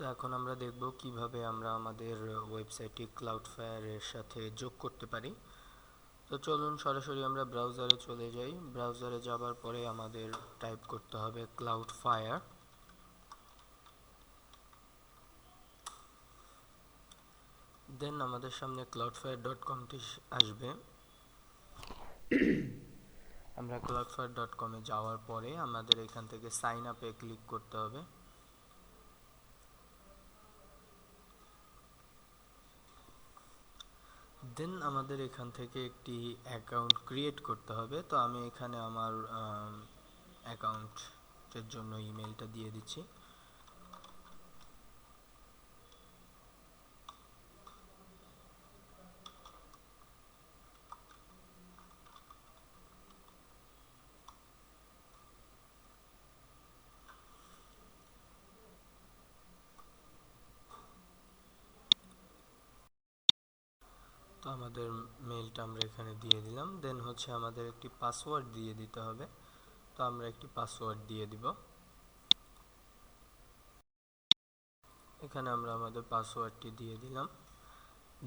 তো এখন আমরা দেখব কীভাবে আমরা আমাদের ওয়েবসাইটটি ক্লাউডফায়ারের সাথে যোগ করতে পারি। তো চলুন সরাসরি আমরা ব্রাউজারে চলে যাই। ব্রাউজারে যাবার পরে আমাদের টাইপ করতে হবে ক্লাউড ফায়ার দেন আমাদের সামনে ক্লাউড ফায়ার ডট কমটি আসবে। আমরা ক্লাউড ফায়ার ডট কমে যাওয়ার পরে আমাদের এখান থেকে সাইন আপে ক্লিক করতে হবে। দেন আমাদের এখান থেকে একটি অ্যাকাউন্ট ক্রিয়েট করতে হবে। তো আমি এখানে আমার অ্যাকাউন্টের জন্য ইমেলটা দিয়ে দিচ্ছি। তো আমাদের মেলটা আমরা এখানে দিয়ে দিলাম। দেন হচ্ছে আমাদের একটি পাসওয়ার্ড দিয়ে দিতে হবে। তো আমরা একটি পাসওয়ার্ড দিয়ে দিব। এখানে আমরা আমাদের পাসওয়ার্ডটি দিয়ে দিলাম।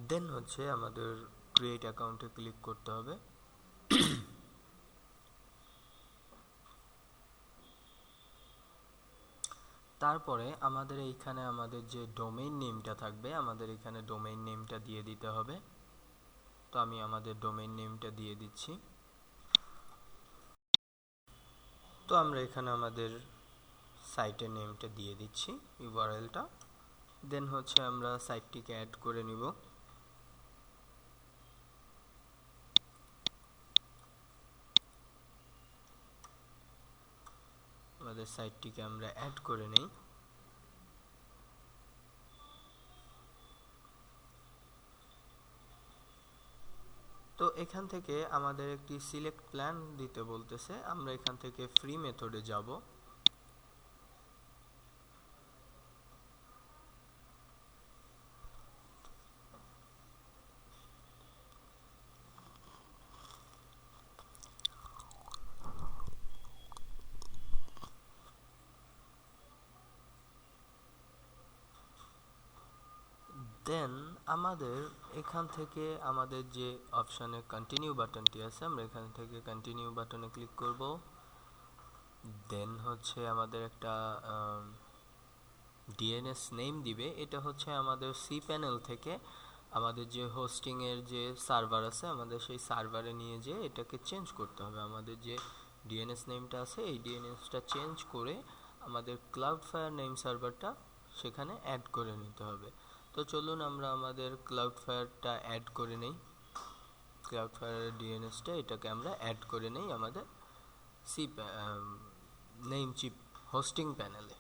দেন হচ্ছে আমাদের ক্রিয়েট অ্যাকাউন্টে ক্লিক করতে হবে। তারপরে আমাদের এইখানে আমাদের যে ডোমেইন নেমটা থাকবে, আমাদের এখানে ডোমেইন নেমটা দিয়ে দিতে হবে। তো আমি আমাদের ডোমেইন নেমটা দিয়ে দিচ্ছি। তো আমরা এখানে আমাদের সাইটের নেমটা দিয়ে দিচ্ছি ইউআরএলটা দেন হচ্ছে আমরা সাইটটিকে অ্যাড করে নিব। আমাদের সাইটটিকে আমরা অ্যাড করে নেই। এখান থেকে আমাদের একটি সিলেক্ট প্ল্যান দিতে বলতেছে। আমরা এখান থেকে ফ্রি মেথডে যাব। দেন আমাদের এখান থেকে আমাদের যে অপশানে কন্টিনিউ বাটনটি আছে, আমরা এখান থেকে কন্টিনিউ বাটনে ক্লিক করব। দেন হচ্ছে আমাদের একটা ডিএনএস নেম দিবে। এটা হচ্ছে আমাদের সি প্যানেল থেকে আমাদের যে হোস্টিংয়ের যে সার্ভার আছে, আমাদের সেই সার্ভারে নিয়ে যেয়ে এটাকে চেঞ্জ করতে হবে। আমাদের যে ডিএনএস নেমটা আছে, এই ডিএনএসটা চেঞ্জ করে আমাদের ক্লাউড ফায়ার নেম সার্ভারটা সেখানে অ্যাড করে নিতে হবে। তো চলুন আমরা আমাদের ক্লাউড ফায়ারটা অ্যাড করে নেই। ক্লাউড ফায়ার ডিএনএসটা এটাকে আমরা অ্যাড করে নেই আমাদের সি নেম চিপ হোস্টিং প্যানেলে